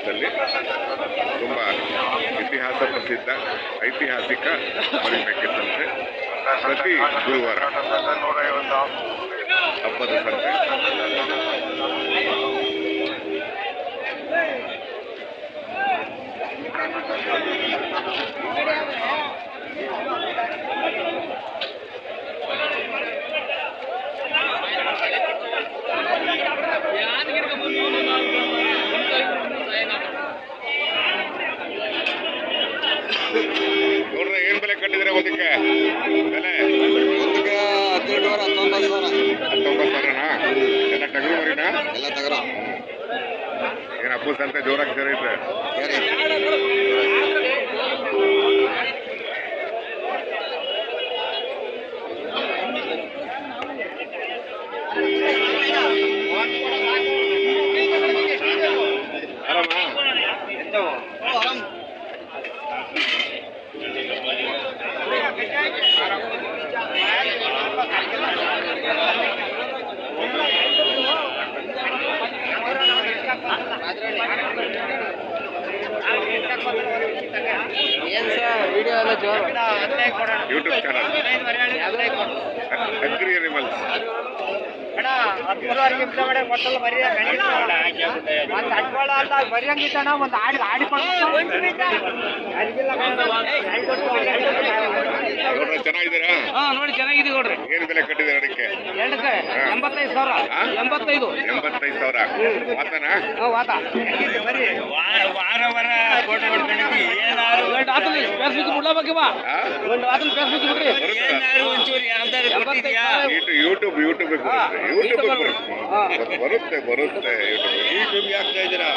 Hand ತುಂಬ ಇತಿಹಾಸ ಪ್ರಸಿದ್ಧ ಐತಿಹಾಸಿಕ ಮರಿಮೆಕ್ಕೆ ಸಂತೆ. ಪ್ರತಿ ಗುರುವಾರ ಹಬ್ಬದ ಸಂತೆ ನೋಡ್ರೆ ಏನ್ ಬೆಲೆ ಒಂದಕ್ಕೆ ಬೆಲೆ ಒಂದಕ್ಕೆ ಹತ್ತೊಂಬತ್ತು ಸಾವಿರ. ಹತ್ತೊಂಬತ್ತು ಸಾವಿರನಾ? ಎಲ್ಲ ಟಗರು ಮರಿನಾ? ಎಲ್ಲ ತಗರ. ಏನ್ ಸಂತೆ ಜೋರಾಗಿ ಸೇರೈತೆ ಸರಿ. ಆರಾಮಾ ಏನ್ ಸರ್ ವಿಡಿಯೋ ಎಲ್ಲ ಜೋರು ಯೂಟ್ಯೂಬ್ ಚಾನಲ್ ಅಗ್ರಿ ಅನಿಮಲ್ಸ್ ಬರಿಯಂಗಿತ್ತಣ್ಣ ಒಂದು ಆಡಿ ಆಡಿಕೊಂಡು ಚೆನ್ನಾಗಿದ್ದೀರಾ? ಹಾ ನೋಡಿ ಚೆನ್ನಾಗಿದೆ ನೋಡ್ರಿ. ಏನ್ ಬೆಲೆ ಕಟ್ಟಿದ್ದಾರೆ ಅದಕ್ಕೆ? ಎರಡಕ್ಕೆ ಎಂಬತ್ತೈದು ಸಾವಿರ? ಎಂಬತ್ತೈದು. ಎಂಬತ್ತೈದು ಸಾವಿರ. ಆತನಾ ಹಾ ವಾತ. ವಾರ ವಾರ ಫೋಟೋ ಏನಾರು ಒಂದು ಆತನ ಫೇಸ್ಬುಕ್ ಬಿಡ್ಲ ಬಗ್ಗೆ ಬಾ. ಒಂದು ಫೇಸ್ಬುಕ್ ಬಿಡ್ರಿ ಒಂಚೂರು ಯಾವ್ದಾರು ಕೊಟ್ಟಿದ್ಯಾ? ಯೂಟ್ಯೂಬ್ ಯೂಟ್ಯೂಬ್ ಯೂಟ್ಯೂಬ್ ಬರುತ್ತೆ ಬರುತ್ತೆ. ಬರುತ್ತೆ. ಯೂಟ್ಯೂಬ್ ಹಾಕ್ತಾ ಇದ್ದೀರಾ?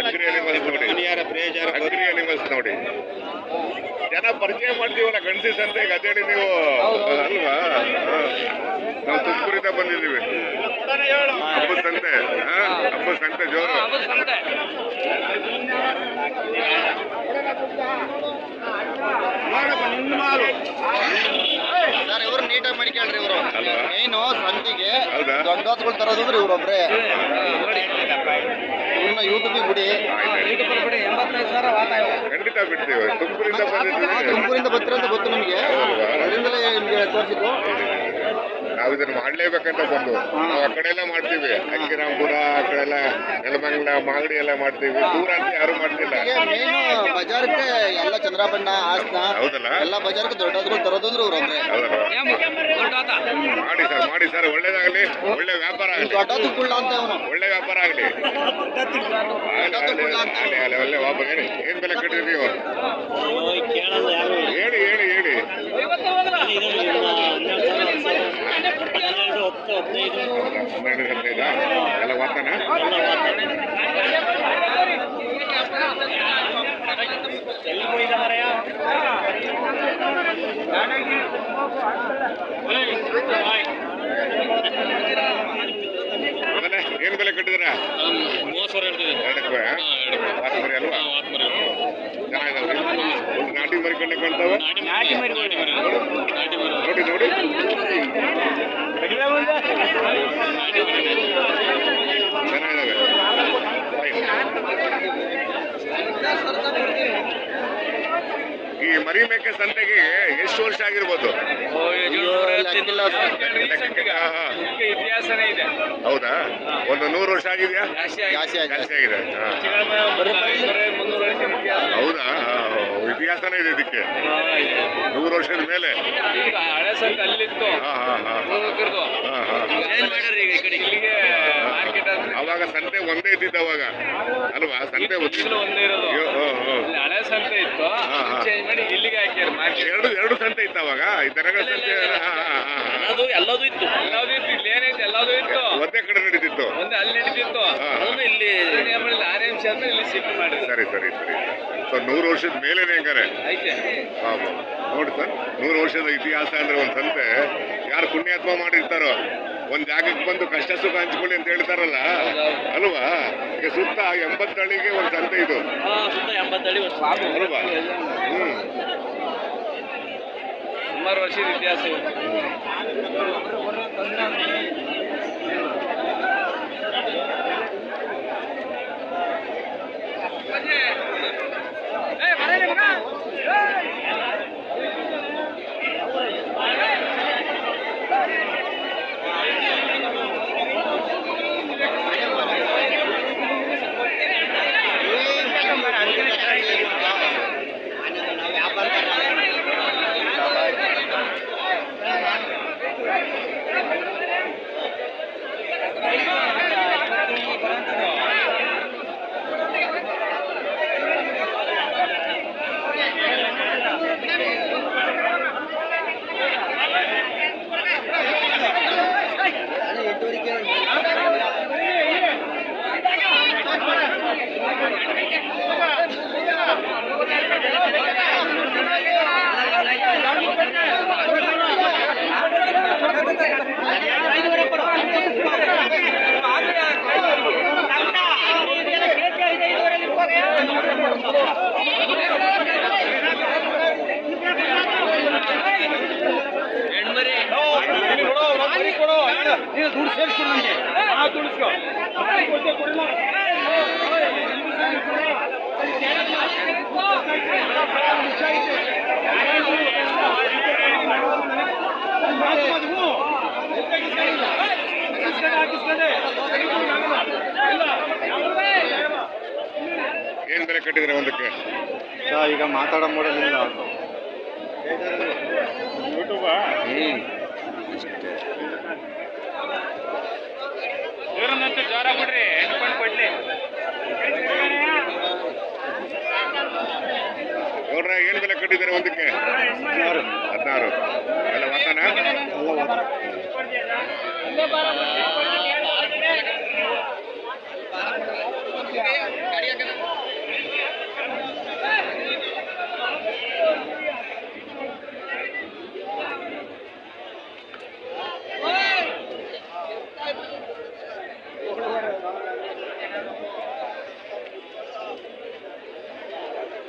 ಅಗ್ರಿ ಅನಿಮಲ್ಸ್ ನೋಡಿ. ಪ್ರೇಜಾರ ಅಗ್ರಿ ಅನಿಮಲ್ಸ್ ನೋಡಿ. ಜನ ಪರಿಚಯ ಮಾಡ್ತೀವಲ್ಲ ಗಣಸಿಸ್ ಅಂತ ಈಗ ಅದೇಳಿ ನೀವು. ಅಲ್ವಾ? ನಾವು ತುಮಕೂರಿಂದ ಬಂದಿದ್ದೀವಿ. ಹಬ್ಬದ ಸಂತೆ? ಹಬ್ಬದ ಸಂತೆ ಜೋರು. ಸಂತೆ. ನೀಟಾಗಿ ಮಾಡ್ಕೊಳ್ರಿ ಇವರು. ಏನು ಸಂತಿಗೆ ಹೌದಾ? ದೊಡ್ಡ ಹೊತ್ಗಳು ತರೋದು ಅಂದ್ರೆ ಇವ್ರೊಬ್ರೆ. ಇವ್ರನ್ನ ಯೂಟ್ಯೂಬಿಗೆ ಬಿಡಿ ಆಯ್ತು ಬಿಡಿ. ಎಂಬತ್ತೈದು ಸಾವಿರ ಖಂಡಿತ ಬಿಡ್ತೀವಿ. ತುಮಕೂರಿಂದ ಬಂದಿದ್ದೀವಿ. ತುಮಕೂರಿಂದ ಬರ್ತೀರಂತ ಗೊತ್ತು ನಿಮಗೆ? ಅದರಿಂದಲೇ ನಿಮಗೆ ತೋರಿಸಿದ್ದು. ನಾವು ಇದನ್ನ ಮಾಡ್ಲೇಬೇಕಂತ ಬಂದು ನಾವು ಆ ಕಡೆ ಎಲ್ಲ ಮಾಡ್ತೀವಿ. ಅಕ್ಕಿರಾಂಪುರ ಆ ಕಡೆ ಎಲ್ಲ ನೆಲಮಂಗ್ಲ ಮಾಗಡಿ ಎಲ್ಲ ಮಾಡ್ತೀವಿ. ದೂರ ಅಂತ ಯಾರು ಮಾಡ್ತಿಲ್ಲ. ಬಜಾರ್ಗೆ ಎಲ್ಲ ಚಂದ್ರಬಣ್ಣ ಹಾಸನ ಹೌದಲ್ಲ? ಎಲ್ಲ ಬಜಾರ್ಗೆ ದೊಡ್ಡದ್ರು ಹೊತ್ಗಳು ಅವ್ರು ಅಂದ್ರೆ. ಮಾಡಿ ಸರ್ ಮಾಡಿ ಸರ್ ಒಳ್ಳೇದಾಗಲಿ. ಒಳ್ಳೆ ವ್ಯಾಪಾರ ಆಗಲಿ. ದೊಡ್ಡದು ಕುಳ್ಳ ಅಂತ ಅವನು. ಒಳ್ಳೆ ವ್ಯಾಪಾರ ಆಗಲಿ. ಒಳ್ಳೆ ವಾಪಸ್ ಹೇಳಿ. ಏನ್ ಬೆಲೆ ಕಟ್ಟಿದ್ರಿ ನೀವು? ಕೇಳಲ್ಲ ಯಾರು? ಹೇಳಿ ಹೇಳಿ ಹೇಳಿ. ಹತ್ತು ಹದಿನೈದು. ಹನ್ನೆರಡು ಹದಿನೈದಾ. ಎಲ್ಲ ವಾತಾನ ಎಲ್ಲಿ ಹೋಗಿದ್ದ ಮರೆಯ ಏನ್ ಬೆಲೆ ಕಟ್ಟಿದ್ರ ಮೂವತ್ತು ಸಾವಿರ ಹೇಳ್ತಿದ್ದೀನಿ ಎರಡಕ್ಕೆ ವಾತ್ ಮರಿ ಅಲ್ವಾ ಚೆನ್ನಾಗಿದಾವ್ರಿ ಒಂದು ನಾಟಿ ಮರಿ ಕಣ್ಣೆ ಕಾಣ್ತಾವ ನೋಡಿ ನೋಡಿ. ಮರಿ ಈ ಮರಿ ಮೇಕೆ ಸಂತೆಗೆ ಎಷ್ಟು ವರ್ಷ ಆಗಿರ್ಬೋದು. ಇತಿಹಾಸನೇ ಇದೆ. ಹೌದಾ? ಒಂದು ನೂರು ವರ್ಷ ಆಗಿದೆಯಾ? ಜಾಸ್ತಿ ಆಗಿದೆ. ಹೌದಾ? ಹಾ, ಇತಿಹಾಸನೇ ಇದೆ ಇದಕ್ಕೆ. ನೂರು ವರ್ಷದ ಮೇಲೆ. ಹಳೆ ಅಲ್ಲಿತ್ತು. ಅವಾಗ ಸಂತೆ ಒಂದೇ ಇದ್ದಿದ್ದ ಅವಾಗ. ಅಲ್ವಾ? ಸಂತೆ ಒಂದು. ಇರೋದು. ಹಳೆ ಸಂತೆ ಇತ್ತು. ಚೇಂಜ್ ಮಾಡಿ ಇಲ್ಲಿಗೆ ಎರಡು ಎರಡು ಸಂತೆ ಇತ್ತು ಅವಾಗ. ಈ ದನಗಳ ಸಂತೆ ಎಲ್ಲದೂ ಇತ್ತು. ಎಲ್ಲಾದು ಇತ್ತು ಇಲ್ಲಿ ಏನೈತೆ ಎಲ್ಲಾದು ಇತ್ತು ಒಂದೇ ಕಡೆ ನಡೀತಿತ್ತು. ಒಂದೇ ಅಲ್ಲಿ ನಡೀತಿತ್ತು. ಅದನ್ನು ಇಲ್ಲಿ ಮಾಡಿಲ್ಲ ಆರ್ ಎಂ ಸಿ ಅಂದ್ರೆ ಇಲ್ಲಿ ಶಿಫ್ಟ್ ಮಾಡಿದ್ರು. ಸರಿ ಸರಿ ಸರಿ. ಸೊ ನೂರು ವರ್ಷದ ಮೇಲೇನೆ ಹೆಂಗಾರೆ. ಐತೆ ನೋಡಿ ಸರ್ ನೂರು ವರ್ಷದ ಇತಿಹಾಸ ಅಂದ್ರೆ ಒಂದು ಸಂತೆ. ಯಾರು ಪುಣ್ಯಾತ್ಮ ಮಾಡಿರ್ತಾರೋ ಒಂದ್ ಜಾಗಕ್ಕೆ ಬಂದು ಕಷ್ಟ ಸುಖ ಹಂಚ್ಕೊಳ್ಳಿ ಅಂತ ಹೇಳ್ತಾರಲ್ಲ. ಅಲ್ವಾ? ಈಗ ಸುತ್ತ ಎಂಬತ್ತಳಿಗೆ ಒಂದು ಸಂತೆ ಇದು. ಅಲ್ವಾ? ಹ್ಮ್. ಸುಮಾರು ವರ್ಷದ ಇತಿಹಾಸ ಸೇರಿಸ್ಕೊಡು ನನಗೆ ಆ ದುಡ್ಡಿಸ್ಕೊ ಏನ್ ಬೆಲೆ ಕಟ್ಟಿದ್ರೆ ಒಂದಕ್ಕೆ? ಈಗ ಮಾತಾಡೋ ಮೂಡಲಿಲ್ಲ ಹ್ಮ್ ಇವರನ್ನಂತೂ ಜೋರ ಬಿಡ್ರಿ ಹೆಣ್ಕೊಂಡು ಕೊಡ್ಲಿ. ನೋಡ್ರ ಏನ್ ಬೆಲೆ ಕಟ್ಟಿದ್ದಾರೆ ಒಂದಕ್ಕೆ? ಹದಿನಾರು. ಎಲ್ಲ ವಾತಾನ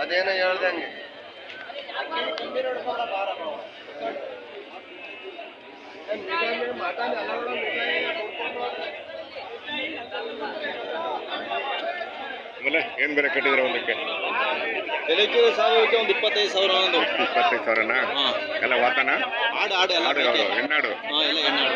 ಅದೇನೋ ಹೇಳ್ದಂಗೆ ಆಮೇಲೆ ಏನ್ ಬೇರೆ ಕಟ್ಟಿದ್ರೆ ಒಂದಕ್ಕೆ? ಬೆಳಿಗ್ಗೆ ಸಾವಿರಕ್ಕೆ ಒಂದು ಇಪ್ಪತ್ತೈದು ಸಾವಿರ ಒಂದು. ಇಪ್ಪತ್ತೈದು ಸಾವಿರನಾ. ಎಲ್ಲ ವಾತಾನ? ಆಡು ಆಡು ಎಲ್ಲ ಆಡು ಹೆಣ್ಣಾಡು ಹಾಂ ಎಲ್ಲ ಹೆಣ್ಣಾಡು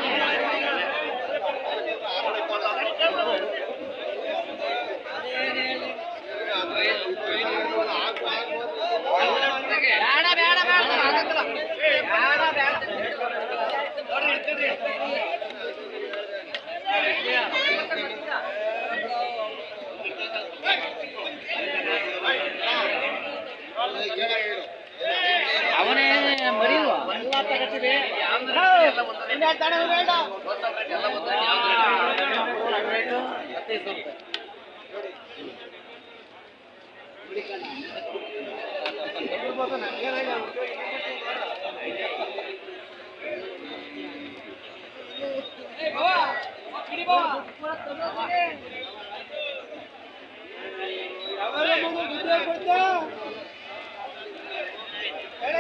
ಅವರೇ ಮಗು ಯುದ್ಧ ಕೊಡ್ತಾ ಹೇಳ